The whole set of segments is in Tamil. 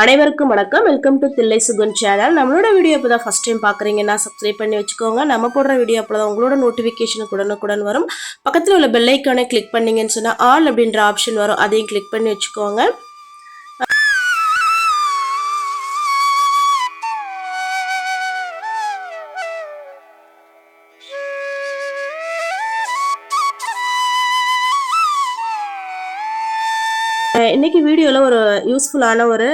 அனைவருக்கும் வணக்கம். Welcome to Thillai Sugan channel நம்மளோட வீடியோ இப்போ தான் ஃபஸ்ட் டைம் பார்க்குறீங்கன்னா சப்ஸ்கிரைப் பண்ணி வச்சுக்கோங்க. நம்ம போடுற வீடியோ அப்போ தான் உங்களோட நோட்டிஃபிகேஷன் உடனுக்குடன் வரும். பக்கத்தில் உள்ள பெல் கிளிக் பண்ணீங்கன்னு சொன்னால் ஆல் அப்படின்ற ஆப்ஷன் வரும். அதையும் கிளிக் பண்ணி வச்சுக்கோங்க. இன்னைக்கு வீடியோவில் ஒரு யூஸ்ஃபுல்லான ஒரு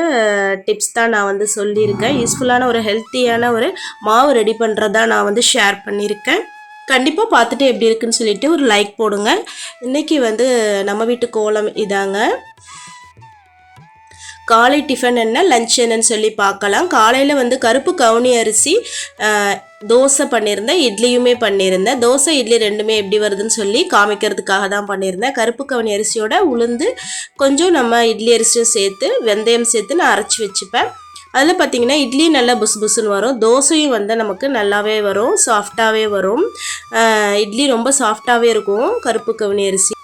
டிப்ஸ் தான் நான் வந்து சொல்லியிருக்கேன். யூஸ்ஃபுல்லான ஒரு ஹெல்த்தியான ஒரு மாவு ரெடி பண்ணுறதா நான் வந்து ஷேர் பண்ணியிருக்கேன். கண்டிப்பாக பார்த்துட்டு எப்படி இருக்குன்னு சொல்லிட்டு ஒரு லைக் போடுங்க. இன்னைக்கு வந்து நம்ம வீட்டு கோலம் இதாங்க. காலை டிஃபன் என்ன லஞ்ச் என்னன்னு சொல்லி பார்க்கலாம். காலையில் வந்து கருப்பு கவுனி அரிசி தோசை பண்ணியிருந்தேன் இட்லியுமே பண்ணியிருந்தேன். தோசை இட்லி ரெண்டுமே எப்படி வருதுன்னு சொல்லி காமிக்கிறதுக்காக தான் பண்ணியிருந்தேன். கருப்பு கவுனி அரிசியோட உளுந்து கொஞ்சம் நம்ம இட்லி அரிசியும் சேர்த்து வெந்தயம் சேர்த்து நான் அரைச்சி வச்சுப்பேன். அதில் பார்த்தீங்கன்னா இட்லி நல்லா புசு புசுன்னு வரும். தோசையும் வந்து நமக்கு நல்லாவே வரும் சாஃப்டாகவே வரும். இட்லி ரொம்ப சாஃப்டாகவே இருக்கும் கருப்பு கவுனி அரிசி.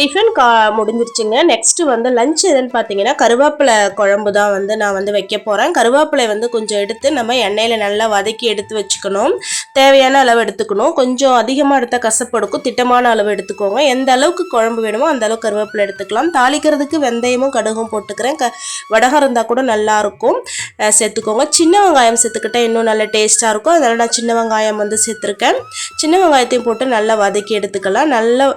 டிஃபன் கா முடிஞ்சிருச்சுங்க. நெக்ஸ்ட்டு வந்து லஞ்ச் எதுன்னு பார்த்தீங்கன்னா கருவேப்பிலை குழம்பு தான் வந்து நான் வந்து வைக்க போகிறேன் கருவேப்பிலை வந்து கொஞ்சம் எடுத்து நம்ம எண்ணெயில் நல்லா வதக்கி எடுத்து வச்சுக்கணும். தேவையான அளவு எடுத்துக்கணும். கொஞ்சம் அதிகமாக எடுத்தால் கசப்படுக்கும் திட்டமான அளவு எடுத்துக்கோங்க. எந்த அளவுக்கு குழம்பு வேணுமோ அந்த அளவுக்கு கருவேப்பிலை எடுத்துக்கலாம். தாளிக்கிறதுக்கு வெந்தயமும் கடுகும் போட்டுக்கிறேன். க வடகம் இருந்தால் கூட நல்லாயிருக்கும் சேர்த்துக்கோங்க. சின்ன வெங்காயம் சேர்த்துக்கிட்டா இன்னும் நல்ல டேஸ்ட்டாக இருக்கும். அதனால் நான் சின்ன வெங்காயம் வந்து சேர்த்துருக்கேன். சின்ன வெங்காயத்தையும் போட்டு நல்லா வதக்கி எடுத்துக்கலாம். நல்லா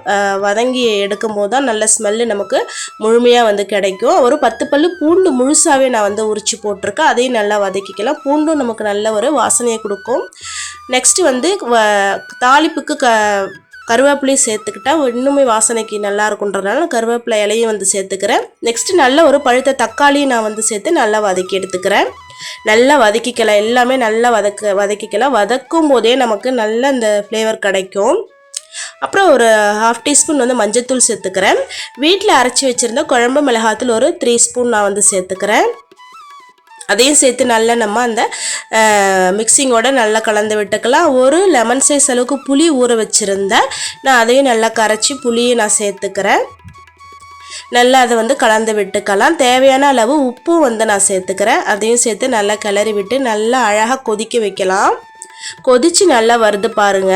வதங்கி எடுக்கும் போது தான் நல்ல ஸ்மெல்லு நமக்கு முழுமையாக வந்து கிடைக்கும். ஒரு பத்து பல்லு பூண்டு முழுசாகவே நான் வந்து உரிச்சு போட்டிருக்கேன். அதையும் நல்லா வதக்கிக்கலாம். பூண்டும் நமக்கு நல்ல ஒரு வாசனையை கொடுக்கும். நெக்ஸ்ட்டு வந்து வ- தாளிப்புக்கு க கருவேப்பிலையும் சேர்த்துக்கிட்டா இன்னுமே வாசனைக்கு நல்லா இருக்குன்றதுனால கருவேப்பிலை இலையும் வந்து சேர்த்துக்கிறேன். நெக்ஸ்ட்டு நல்ல ஒரு பழுத்த தக்காளியும் நான் வந்து சேர்த்து நல்லா வதக்கி எடுத்துக்கிறேன். நல்லா வதக்கிக்கலாம். எல்லாமே நல்லா வதக்க வதக்கிக்கலாம். வதக்கும் போதே நமக்கு நல்ல அந்த ஃப்ளேவர் கிடைக்கும். அப்புறம் ஒரு ஹாஃப் டீஸ்பூன் வந்து மஞ்சத்தூள் சேர்த்துக்கிறேன். வீட்டில் அரைச்சி வச்சுருந்த குழம்பு மிளகாத்தூள் ஒரு த்ரீ ஸ்பூன் நான் வந்து சேர்த்துக்கிறேன். அதையும் சேர்த்து நல்லா நம்ம அந்த மிக்சிங்கோட நல்லா கலந்து விட்டுக்கலாம். ஒரு லெமன் சைஸ் அளவுக்கு புளி ஊற வச்சுருந்தேன் நான் அதையும் நல்லா கரைச்சி புளியை நான் சேர்த்துக்கிறேன். நல்லா அதை வந்து கலந்து விட்டுக்கலாம். தேவையான அளவு உப்பும் வந்து நான் சேர்த்துக்கிறேன். அதையும் சேர்த்து நல்லா கிளறி விட்டு நல்லா அழகாக கொதிக்க வைக்கலாம். கொதிச்சு நல்லா வருது பாருங்க.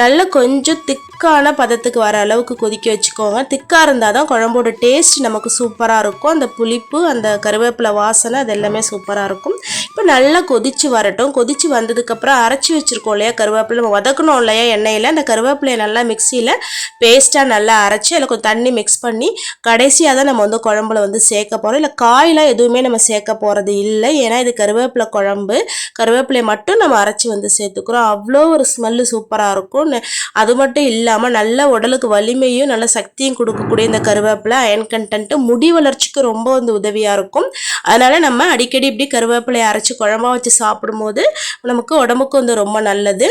நல்லா கொஞ்சம் திக்கான பதத்துக்கு வர அளவுக்கு கொதிக்க வச்சுக்கோங்க. திக்காக இருந்தால் தான் குழம்போட டேஸ்ட் நமக்கு சூப்பராக இருக்கும். அந்த புளிப்பு அந்த கருவேப்பிலை வாசனை அது எல்லாமே சூப்பராக இருக்கும். இப்போ நல்லா கொதிச்சு வரட்டும். கொதிச்சு வந்ததுக்கப்புறம் அரைச்சி வச்சுருக்கோம் இல்லையா கருவேப்பிலை. நம்ம வதக்கணும் இல்லையா எண்ணெயில். அந்த கருவேப்பிலையை நல்லா மிக்சியில் பேஸ்ட்டாக நல்லா அரைச்சி அதில் கொஞ்சம் தண்ணி மிக்ஸ் பண்ணி கடைசியாக தான் நம்ம வந்து குழம்புல வந்து சேர்க்க போகிறோம் இல்லை காயெலாம் எதுவுமே நம்ம சேர்க்க போகிறது இல்லை. ஏன்னா இது கருவேப்பிலை குழம்பு. கருவேப்பிலையை மட்டும் நம்ம அரைச்சி வந்து சேர்த்துக்கிறோம். அவ்வளோ ஒரு ஸ்மெல்லு சூப்பராக இருக்கும். அது மட்டும் இல்லாமல் நல்ல உடலுக்கு வலிமையும் நல்ல சக்தியும் கொடுக்கக்கூடிய இந்த கருவேப்பிலை அயன் கண்டென்ட்டு முடி வளர்ச்சிக்கு ரொம்ப வந்து உதவியாக இருக்கும். அதனால் நம்ம அடிக்கடி இப்படி கருவேப்பிலையை அரைச்சி குழம்பா வச்சு சாப்பிடும்போது நமக்கு உடம்புக்கு வந்து ரொம்ப நல்லது.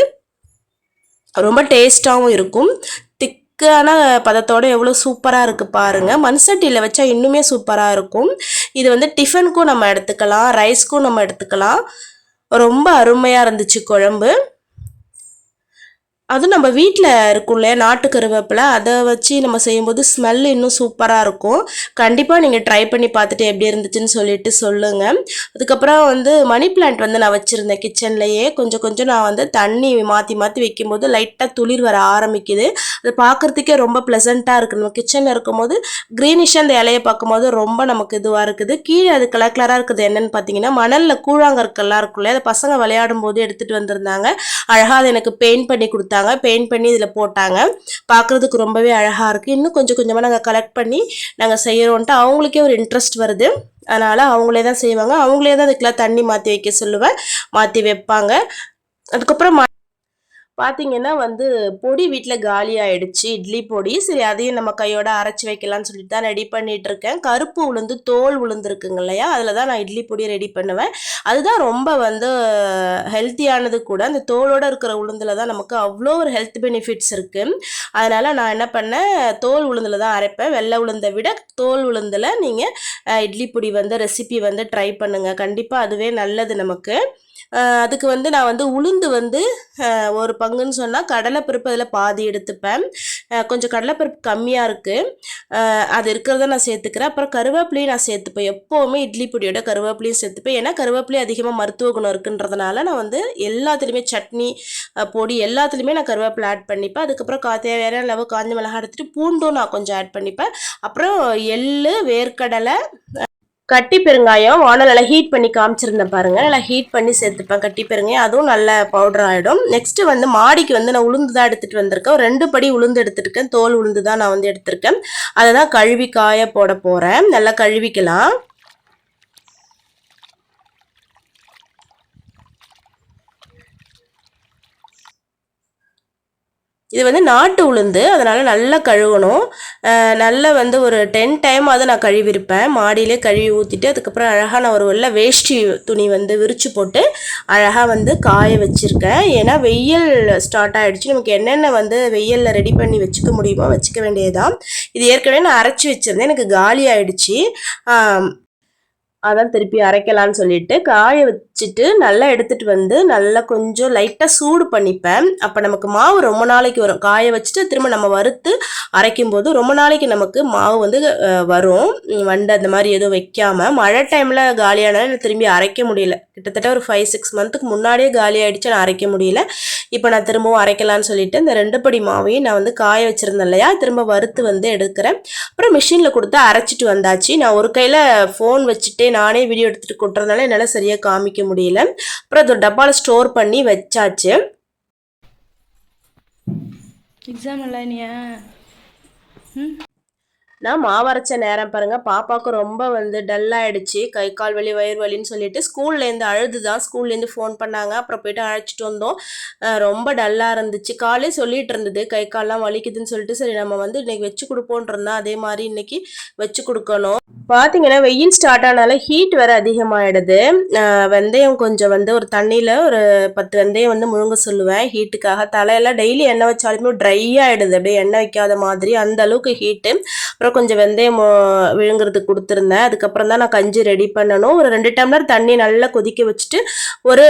ரொம்ப டேஸ்ட்டாகவும் இருக்கும். திக்கான பதத்தோட எவ்வளோ சூப்பராக இருக்குது பாருங்கள் மண் சட்டியில் வச்சா இன்னுமே சூப்பராக இருக்கும். இது வந்து டிஃபனுக்கும் நம்ம எடுத்துக்கலாம் ரைஸ்க்கும் நம்ம எடுத்துக்கலாம். ரொம்ப அருமையாக இருந்துச்சு குழம்பு. அதுவும் நம்ம வீட்டில் இருக்கும் இல்லையா நாட்டு கருவேப்பிலை. அதை வச்சு நம்ம செய்யும்போது ஸ்மெல் இன்னும் சூப்பராக இருக்கும். கண்டிப்பாக நீங்கள் ட்ரை பண்ணி பார்த்துட்டு எப்படி இருந்துச்சுன்னு சொல்லிட்டு சொல்லுங்கள் அதுக்கப்புறம் வந்து மணி பிளான்ட் வந்து நான் வச்சுருந்தேன் கிச்சன்லேயே கொஞ்சம் கொஞ்சம் நான் வந்து தண்ணி மாற்றி மாற்றி வைக்கும்போது லைட்டாக துளிர் வர ஆரம்பிக்குது. அது பார்க்குறதுக்கே ரொம்ப ப்ளசண்ட்டாக இருக்குது நம்ம கிச்சனில் இருக்கும்போது க்ரீனிஷாக அந்த இலையை பார்க்கும்போது ரொம்ப நமக்கு இதுவாக இருக்குது. கீழே அது கலர் கலராக இருக்குது. என்னன்னு பார்த்தீங்கன்னா மணலில் கூழாங்கற்கள்லாம் இருக்கும் இல்லையா அதை பசங்க விளையாடும் போது எடுத்துகிட்டு வந்திருந்தாங்க. அழகாக அதை எனக்கு பெயிண்ட் பண்ணி கொடுத்தாங்க. பெயிண்ட் பண்ணி இதில் போட்டாங்க. பார்க்குறதுக்கு ரொம்பவே அழகாக இருக்குது இன்னும் கொஞ்சம் கொஞ்சமாக நாங்கள் கலெக்ட் பண்ணி நாங்கள் செய்கிறோன்ட்டு அவங்களுக்கே ஒரு இன்ட்ரெஸ்ட் வருது. அதனால் அவங்களே தான் செய்வாங்க. அவங்களே தான் அதுக்கெல்லாம் தண்ணி மாற்றி வைக்க சொல்லுவேன் மாற்றி வைப்பாங்க. அதுக்கப்புறம் பார்த்தீங்கன்னா வந்து பொடி வீட்டில் காலி ஆயிடுச்சு. இட்லி பொடி. சரி அதையும் நம்ம கையோட அரைச்சி வைக்கலாம்னு சொல்லிட்டு தான் ரெடி பண்ணிட்டு இருக்கேன் கருப்பு உளுந்து தோல் உளுந்துருக்குங்க இல்லையா? அதில் தான் நான் இட்லி பொடி ரெடி பண்ணுவேன். அதுதான் ரொம்ப வந்து ஹெல்த்தியானது கூட. அந்த தோலோட இருக்கிற உளுந்தில் தான் நமக்கு அவ்வளோ ஒரு ஹெல்த் பெனிஃபிட்ஸ் இருக்குது அதனால் நான் என்ன பண்ணேன்? தோல் உளுந்தில் தான் அரைப்பேன். வெள்ளை உளுந்தை விட தோல் உளுந்தில் நீங்கள் இட்லி பொடி வந்து ரெசிபி வந்து ட்ரை பண்ணுங்கள் கண்டிப்பாக அதுவே நல்லது நமக்கு. அதுக்கு வந்து நான் வந்து உளுந்து வந்து ஒரு பங்குன்னு சொன்னால் கடலைப்பருப்பு அதில் பாதி எடுத்துப்பேன். கொஞ்சம் கடலைப்பருப்பு கம்மியாக இருக்குது அது இருக்கிறத நான் சேர்த்துக்கிறேன். அப்புறம் கருவேப்பிலையும் நான் சேர்த்துப்பேன். எப்போவுமே இட்லி பொடியோட கருவேப்பிலையும் சேர்த்துப்பேன். ஏன்னா கருவேப்பிலையும் அதிகமாக மருத்துவ குணம் இருக்குன்றதுனால நான் வந்து எல்லாத்துலேயுமே சட்னி பொடி எல்லாத்துலேயுமே நான் கருவேப்பிலை ஆட் பண்ணிப்பேன். அதுக்கப்புறம் கா தேவையான அளவு காஞ்ச மிளகா எடுத்துட்டு பூண்டும் நான் கொஞ்சம் ஆட் பண்ணிப்பேன். அப்புறம் எள்ளு வேர்க்கடலை கட்டி பெருங்காயம் வானல் ஹீட் பண்ணி காமிச்சிருந்தேன் பாருங்க. நல்லா ஹீட் பண்ணி சேர்த்துப்பேன் கட்டி பெருங்காயம். அதுவும் நல்ல பவுடர் ஆகிடும் நெக்ஸ்ட்டு வந்து மாடிக்கு வந்து நான் உளுந்து தான் எடுத்துகிட்டு வந்திருக்கேன் ரெண்டு படி உளுந்து எடுத்துருக்கேன். தோல் உளுந்து தான் நான் வந்து எடுத்திருக்கேன். அதை தான் கழுவி காய போட போகிறேன் நல்லா கழுவிக்கலாம். இது வந்து நாட்டு உளுந்து. அதனால் நல்லா கழுவணும். நல்லா வந்து ஒரு டென் டைம் அதை நான் கழுவிருப்பேன். மாடியிலே கழுவி ஊற்றிட்டு அதுக்கப்புறம் அழகாக நான் ஒரு வெள்ளை வேஷ்டி துணி வந்து விரித்து போட்டு அழகாக வந்து காய வச்சுருக்கேன். ஏன்னா வெயில் ஸ்டார்ட் ஆகிடுச்சு நமக்கு என்னென்ன வந்து வெயிலில் ரெடி பண்ணி வச்சுக்க முடியுமோ வச்சுக்க வேண்டியதுதான். இது ஏற்கனவே நான் அரைச்சி வச்சுருந்தேன். எனக்கு காலி ஆயிடுச்சு. அதான் திருப்பி அரைக்கலான்னு சொல்லிட்டு காய வச்சுட்டு நல்லா எடுத்துட்டு வந்து நல்லா கொஞ்சம் லைட்டாக சூடு பண்ணிப்பேன். அப்போ நமக்கு மாவு ரொம்ப நாளைக்கு வரும். காய வச்சுட்டு திரும்ப நம்ம வறுத்து அரைக்கும் போது ரொம்ப நாளைக்கு நமக்கு மாவு வந்து வரும். வண்டு அந்த மாதிரி எதுவும் வைக்காமல் மழை டைமில் காலியானாலும் திரும்பி அரைக்க முடியல. கிட்டத்தட்ட ஒரு ஃபைவ் சிக்ஸ் மந்த்துக்கு முன்னாடியே காலி ஆகிடுச்சு நான் அரைக்க முடியல. இப்போ நான் திரும்பவும் அரைக்கலான்னு சொல்லிட்டு இந்த ரெண்டு படி மாவையும் நான் வந்து காய வச்சுருந்தேன் இல்லையா? திரும்ப வறுத்து வந்து எடுக்கிறேன். அப்புறம் மிஷினில் கொடுத்து அரைச்சிட்டு வந்தாச்சு. நான் ஒரு கையில் ஃபோன் வச்சுட்டே நானே வீடியோ எடுத்துகிட்டு கொட்டுறதுனால என்னால் சரியாக காமிக்க முடியல. அப்புறம் அது டப்பாவில் ஸ்டோர் பண்ணி வச்சாச்சு. எக்ஸாம் இல்லை ம். நான் மாவரைச்ச நேரம் பாருங்க. பாப்பாவுக்கு ரொம்ப வந்து டல் ஆயிடுச்சு. கை கால் வலி வயிறு வலின்னு சொல்லிட்டு ஸ்கூல்லேருந்து அழுது தான் ஸ்கூல்லேருந்து ஃபோன் பண்ணாங்க. அப்புறம் போயிட்டு அழைச்சிட்டு வந்தோம். ரொம்ப டல்லாக இருந்துச்சு. காலே சொல்லிட்டு இருந்தது. கை கால்லாம் வலிக்குதுன்னு சொல்லிட்டு சரி நம்ம வந்து இன்னைக்கு வச்சு கொடுப்போன் இருந்தா அதே மாதிரி இன்னைக்கு வச்சு கொடுக்கணும். பார்த்தீங்கன்னா வெயில் ஸ்டார்ட் ஆனால ஹீட் வேற அதிகமாயிடுது. வெந்தயம் கொஞ்சம் வந்து ஒரு தண்ணியில் ஒரு பத்து வெந்தயம் வந்து முழுங்க சொல்லுவேன். ஹீட்டுக்காக தலையெல்லாம் டெய்லி எண்ணெய் வச்சாலுமே ட்ரை ஆயிடுது. அப்படியே எண்ணெய் வைக்காத மாதிரி அந்த அளவுக்கு ஹீட்டு அப்புறம் கொஞ்சம் வெந்தயம் விழுங்குறதுக்கு கொடுத்துருந்தேன். அதுக்கப்புறம் தான் நான் கஞ்சி ரெடி பண்ணணும். ஒரு ரெண்டு டம்ளர் தண்ணி நல்லா கொதிக்க வச்சுட்டு ஒரு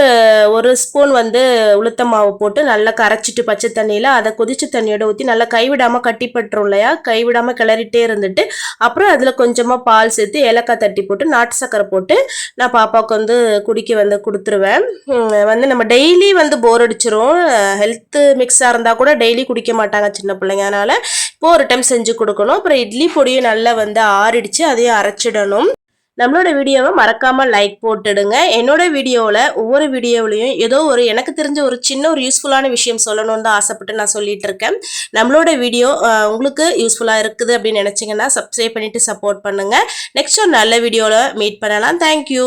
ஒரு ஸ்பூன் வந்து உளுத்த மாவு போட்டு நல்லா கரைச்சிட்டு பச்சை தண்ணியில் அதை கொதிச்ச தண்ணியோட ஊற்றி நல்லா கைவிடாமல் கட்டிப்பட்டுரும் இல்லையா? கைவிடாமல் கிளறிட்டே இருந்துட்டு அப்புறம் அதில் கொஞ்சமாக பால் சேர்த்து ஏலக்காய் தட்டி போட்டு நாட்டு சக்கரை போட்டு நான் பாப்பாவுக்கு வந்து குடிக்க வந்து கொடுத்துருவேன். வந்து நம்ம டெய்லி வந்து போர் அடிச்சிரும். ஹெல்த்து மிக்ஸாக இருந்தால் கூட டெய்லி குடிக்க மாட்டாங்க சின்ன பிள்ளைங்க. அதனால் இப்போ ஒரு டைம் செஞ்சு கொடுக்கணும். அப்புறம் இட்லி பொடியும் நல்லா வந்து ஆறிடுச்சு. அதையும் அரைச்சிடணும். நம்மளோட வீடியோவை மறக்காம லைக் போட்டுடுங்க. என்னோட வீடியோவில் ஒவ்வொரு வீடியோவிலையும் ஏதோ ஒரு எனக்கு தெரிஞ்ச ஒரு சின்ன ஒரு யூஸ்ஃபுல்லான விஷயம் சொல்லணும்னு தான் ஆசைப்பட்டு நான் சொல்லிட்டு இருக்கேன். நம்மளோட வீடியோ உங்களுக்கு யூஸ்ஃபுல்லாக இருக்குது அப்படின்னு நினச்சிங்கன்னா சப்ஸ்கிரைப் பண்ணிட்டு சப்போர்ட் பண்ணுங்க. நெக்ஸ்ட் ஒரு நல்ல வீடியோவில் மீட் பண்ணலாம். தேங்க்யூ